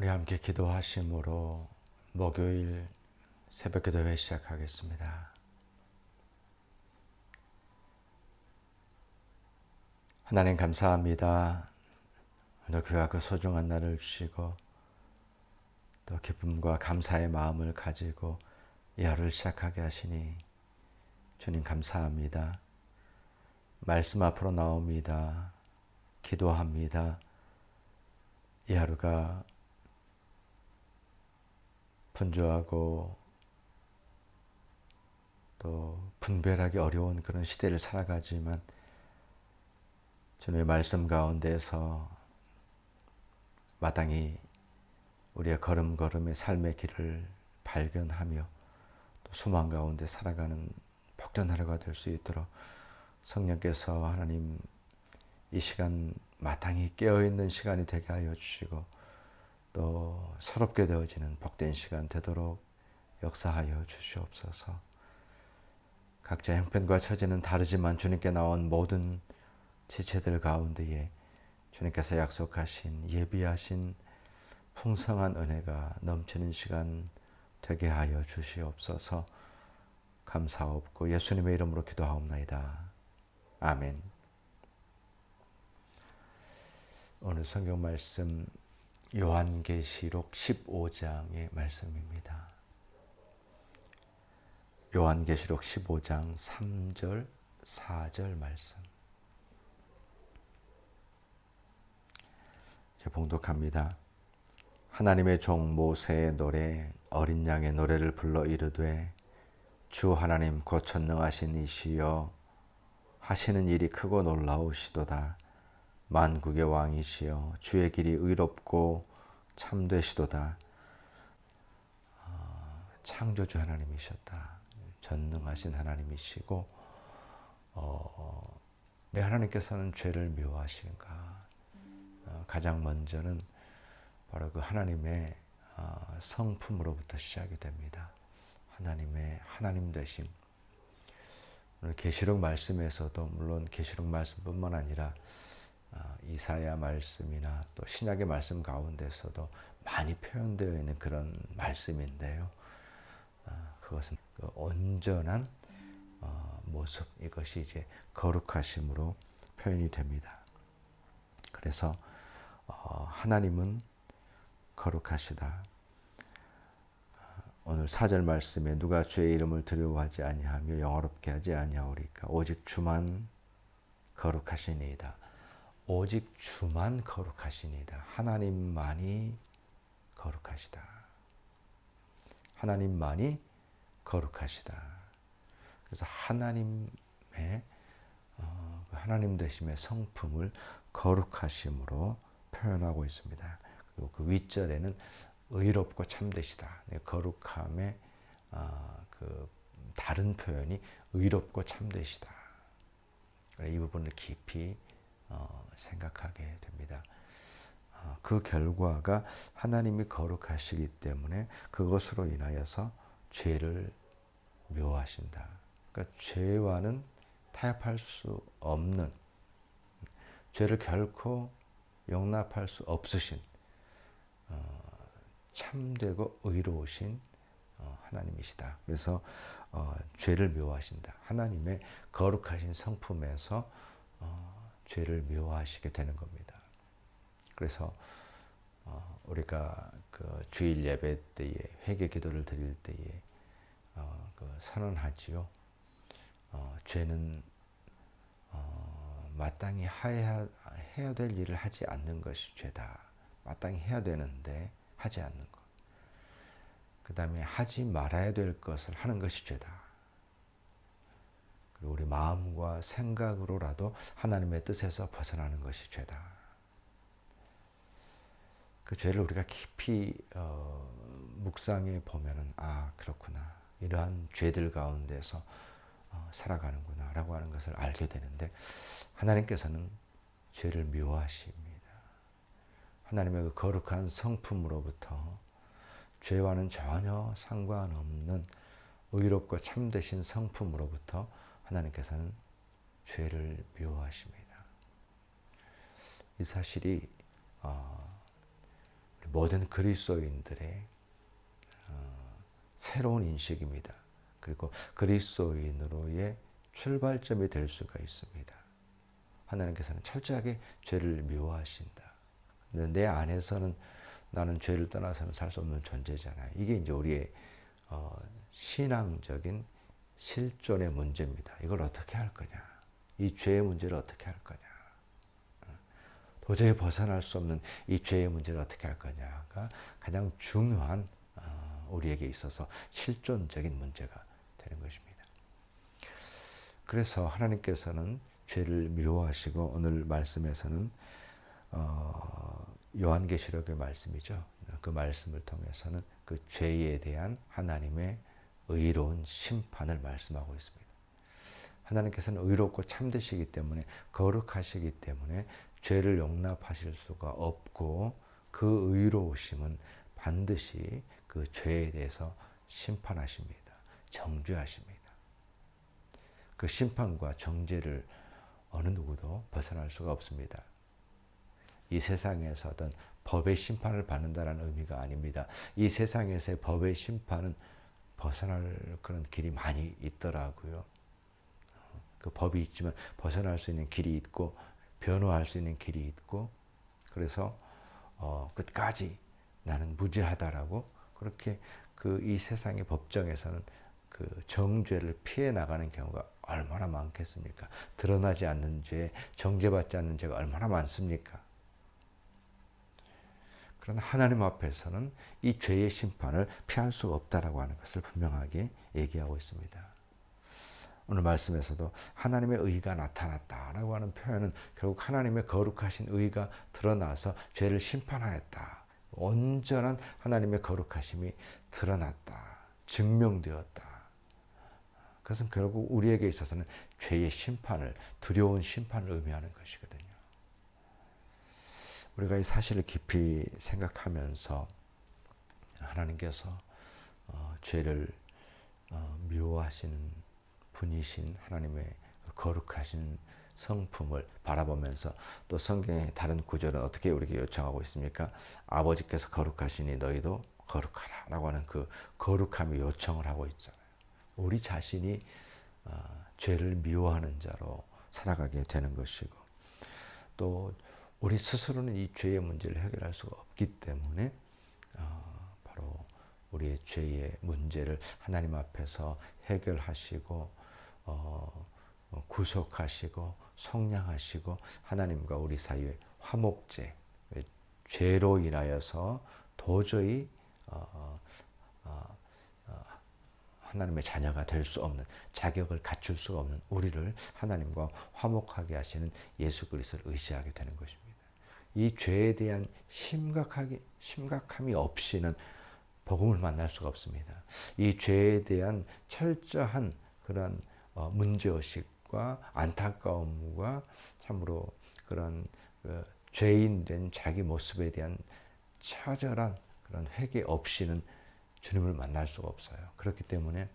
우리 함께 기도하심으로 목요일 새벽 기도회 시작하겠습니다. 하나님 감사합니다. 오늘 그와 그 소중한 날을 주시고 또 기쁨과 감사의 마음을 가지고 이 하루를 시작하게 하시니 주님 감사합니다. 말씀 앞으로 나옵니다. 기도합니다. 이 하루가 분주하고 또 분별하기 어려운 그런 시대를 살아가지만 주님의 말씀 가운데서 마땅히 우리의 걸음걸음의 삶의 길을 발견하며 또 소망 가운데 살아가는 복된 하루가 될 수 있도록 성령께서 하나님 이 시간 마땅히 깨어있는 시간이 되게 하여 주시고 또 서럽게 되어지는 복된 시간 되도록 역사하여 주시옵소서. 각자 형편과 처지는 다르지만 주님께 나온 모든 지체들 가운데에 주님께서 약속하신 예비하신 풍성한 은혜가 넘치는 시간 되게 하여 주시옵소서. 감사옵고 예수님의 이름으로 기도하옵나이다. 아멘. 오늘 성경 말씀 요한계시록 15장의 말씀입니다. 요한계시록 15장 3절, 4절 말씀. 제 봉독합니다. 하나님의 종 모세의 노래 어린 양의 노래를 불러 이르되 주 하나님 곧 전능하신 이시여 하시는 일이 크고 놀라우시도다. 만국의 왕이시여 주의 길이 의롭고 참되시도다. 어, 창조주 하나님이셨다. 전능하신 하나님이시고 어, 내 하나님께서는 죄를 묘하신가? 어, 가장 먼저는 바로 그 하나님의 어, 성품으로부터 시작이 됩니다. 하나님의 하나님 되심. 오늘 계시록 말씀에서도 물론 계시록 말씀뿐만 아니라 아, 이사야 말씀이나 또 신약의 말씀 가운데서도 많이 표현되어 있는 그런 말씀인데요. 아, 그것은 그 온전한 어, 모습 이것이 이제 거룩하심으로 표현이 됩니다. 그래서 어, 하나님은 거룩하시다. 오늘 사절 말씀에 누가 주의 이름을 두려워하지 아니하며 영어롭게 하지 아니하오리까 오직 주만 거룩하시니이다. 오직 주만 거룩하시니다. 하나님만이 거룩하시다. 하나님만이 거룩하시다. 그래서 하나님의 어, 그 하나님 되심의 성품을 거룩하심으로 표현하고 있습니다. 그리고 그 윗절에는 의롭고 참되시다. 네, 거룩함의 어, 그 다른 표현이 의롭고 참되시다. 이 부분을 깊이 어, 생각하게 됩니다. 어, 그 결과가 하나님이 거룩하시기 때문에 그것으로 인하여서 죄를 묘하신다. 그러니까 죄와는 타협할 수 없는 죄를 결코 용납할 수 없으신 어, 참되고 의로우신 하나님이시다. 그래서 죄를 묘하신다. 하나님의 거룩하신 성품에서 죄를 묘하시게 되는 겁니다. 그래서 어, 우리가 그 주일 예배 때에 회개 기도를 드릴 때에 어, 그 선언하지요. 어, 죄는 어, 마땅히 해야, 해야 될 일을 하지 않는 것이 죄다. 마땅히 해야 되는데 하지 않는 것. 그 다음에 하지 말아야 될 것을 하는 것이 죄다. 그리고 우리 마음과 생각으로라도 하나님의 뜻에서 벗어나는 것이 죄다. 그 죄를 우리가 깊이 어, 묵상해 보면은 아 그렇구나 이러한 죄들 가운데서 어, 살아가는구나라고 하는 것을 알게 되는데 하나님께서는 죄를 묘하십니다. 하나님의 그 거룩한 성품으로부터 죄와는 전혀 상관없는 의롭고 참되신 성품으로부터 하나님께서는 죄를 묘하십니다. 이 사실이 어, 모든 그리스도인들의 어, 새로운 인식입니다. 그리고 그리스도인으로의 출발점이 될 수가 있습니다. 하나님께서는 철저하게 죄를 미워하신다. 내 안에서는 나는 죄를 떠나서는 살 수 없는 존재잖아요. 이게 이제 우리의 어, 신앙적인 실존의 문제입니다. 이걸 어떻게 할 거냐? 이 죄의 문제를 어떻게 할 거냐? 도저히 벗어날 수 없는 이 죄의 문제를 어떻게 할 거냐가 가장 중요한 어, 우리에게 있어서 실존적인 문제가 되는 것입니다. 그래서 하나님께서는 죄를 미워하시고 오늘 말씀에서는 어, 요한계시록의 말씀이죠. 그 말씀을 통해서는 그 죄에 대한 하나님의 의로운 심판을 말씀하고 있습니다. 하나님께서는 의롭고 참되시기 때문에 거룩하시기 때문에 죄를 용납하실 수가 없고 그 의로우심은 반드시 그 죄에 대해서 심판하십니다. 정죄하십니다. 그 심판과 정죄를 어느 누구도 벗어날 수가 없습니다. 이 세상에서 어떤 법의 심판을 받는다는 의미가 아닙니다. 이 세상에서의 법의 심판은 벗어날 그런 길이 많이 있더라고요. 그 법이 있지만 벗어날 수 있는 길이 있고 변호할 수 있는 길이 있고 그래서 어, 끝까지 나는 무죄하다라고 그렇게 그 이 세상의 법정에서는 그 정죄를 피해 나가는 경우가 얼마나 많겠습니까? 드러나지 않는 죄, 정죄받지 않는 죄가 얼마나 많습니까? 그러나 하나님 앞에서는 이 죄의 심판을 피할 수가 없다라고 하는 것을 분명하게 얘기하고 있습니다. 오늘 말씀에서도 하나님의 의가 나타났다라고 하는 표현은 결국 하나님의 거룩하신 의가 드러나서 죄를 심판하였다. 온전한 하나님의 거룩하심이 드러났다. 증명되었다. 그것은 결국 우리에게 있어서는 죄의 심판을, 두려운 심판을 의미하는 것이거든요. 우리가 이 사실을 깊이 생각하면서 하나님께서 어, 죄를 어, 미워하시는 분이신 하나님의 거룩하신 성품을 바라보면서 또 성경의 다른 구절은 어떻게 우리에게 요청하고 있습니까? 아버지께서 거룩하시니 너희도 거룩하라 라고 하는 그 거룩함이 요청을 하고 있잖아요. 우리 자신이 어, 죄를 미워하는 자로 살아가게 되는 것이고 또 우리 스스로는 이 죄의 문제를 해결할 수가 없기 때문에 어, 바로 우리의 죄의 문제를 하나님 앞에서 해결하시고 어, 어, 구속하시고 성량하시고 하나님과 우리 사이의 화목제 죄로 인하여서 도저히 어, 어, 어, 하나님의 자녀가 될 수 없는 자격을 갖출 수가 없는 우리를 하나님과 화목하게 하시는 예수 그리스도를 의지하게 되는 것입니다. 이 죄에 대한 심각하게 심각함이 없이는 복음을 만날 수가 없습니다. 이 죄에 대한 철저한 그런 어, 문제의식과 안타까움과 참으로 그런 그 죄인 된 자기 모습에 대한 처절한 그런 회개 없이는 주님을 만날 수가 없어요. 그렇기 때문에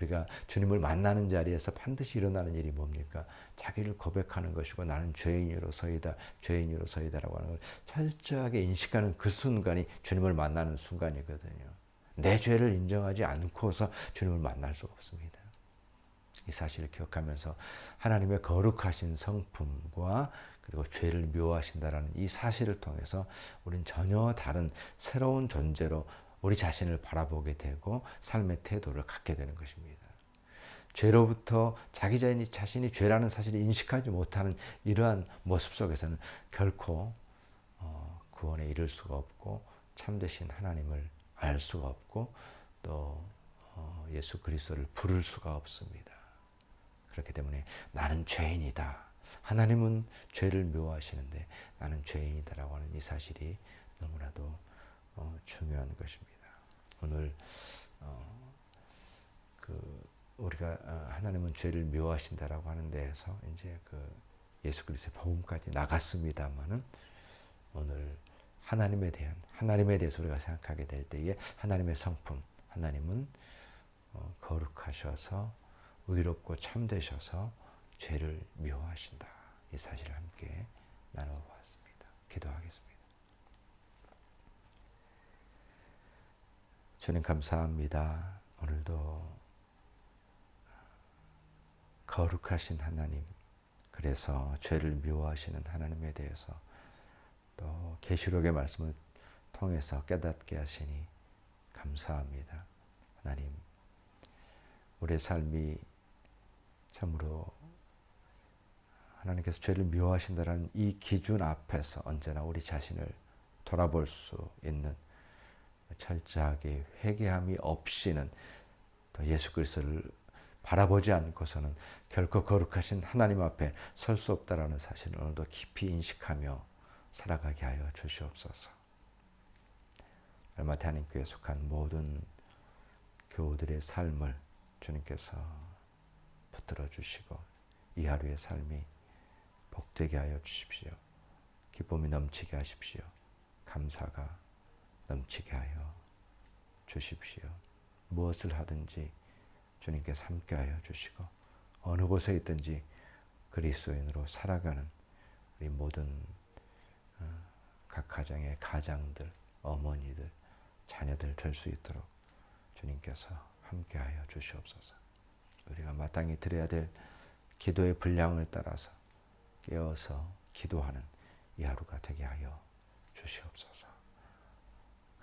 우리가 주님을 만나는 자리에서 반드시 일어나는 일이 뭡니까? 자기를 고백하는 것이고 나는 죄인으로서이다, 죄인으로서이다라고 하는 걸 철저하게 인식하는 그 순간이 주님을 만나는 순간이거든요. 내 죄를 인정하지 않고서 주님을 만날 수가 없습니다. 이 사실을 기억하면서 하나님의 거룩하신 성품과 그리고 죄를 묘하신다라는 이 사실을 통해서 우리는 전혀 다른 새로운 존재로 우리 자신을 바라보게 되고 삶의 태도를 갖게 되는 것입니다. 죄로부터 자기 자신이 죄라는 사실을 인식하지 못하는 이러한 모습 속에서는 결코 어, 구원에 이를 수가 없고 참되신 하나님을 알 수가 없고 또 어, 예수 그리스도를 부를 수가 없습니다. 그렇기 때문에 나는 죄인이다. 하나님은 죄를 묘하시는데 나는 죄인이다라고 하는 이 사실이 너무나도 어, 중요한 것입니다. 오늘 어, 그 우리가 어, 하나님은 죄를 묘하신다라고 하는 데에서 이제 그 예수 그리스도의 복음까지 나갔습니다만은 오늘 하나님에 대한 하나님에 대해서 우리가 생각하게 될 때에 하나님의 성품 하나님은 어, 거룩하셔서 의롭고 참되셔서 죄를 미워하신다. 이 사실을 함께 나눠보았습니다. 기도하겠습니다. 주님 감사합니다. 오늘도 거룩하신 하나님, 그래서 죄를 미워하시는 하나님에 대해서 또 계시록의 말씀을 통해서 깨닫게 하시니 감사합니다. 하나님, 우리의 삶이 참으로 하나님께서 죄를 미워하신다는 이 기준 앞에서 언제나 우리 자신을 돌아볼 수 있는 철저하게 회개함이 없이는 또 예수 그리스도를 바라보지 않고서는 결코 거룩하신 하나님 앞에 설 수 없다라는 사실을 오늘도 깊이 인식하며 살아가게 하여 주시옵소서. 얼마태 하나님께 속한 모든 교우들의 삶을 주님께서 붙들어 주시고 이 하루의 삶이 복되게 하여 주십시오. 기쁨이 넘치게 하십시오. 감사가 넘치게 하여 주십시오. 무엇을 하든지 주님께서 함께 하여 주시고 어느 곳에 있든지 그리스도인으로 살아가는 우리 모든 어, 각 가정의 가장들, 어머니들, 자녀들 될 수 있도록 주님께서 함께하여 주시옵소서. 우리가 마땅히 드려야 될 기도의 분량을 따라서 깨어서 기도하는 이 하루가 되게 하여 주시옵소서.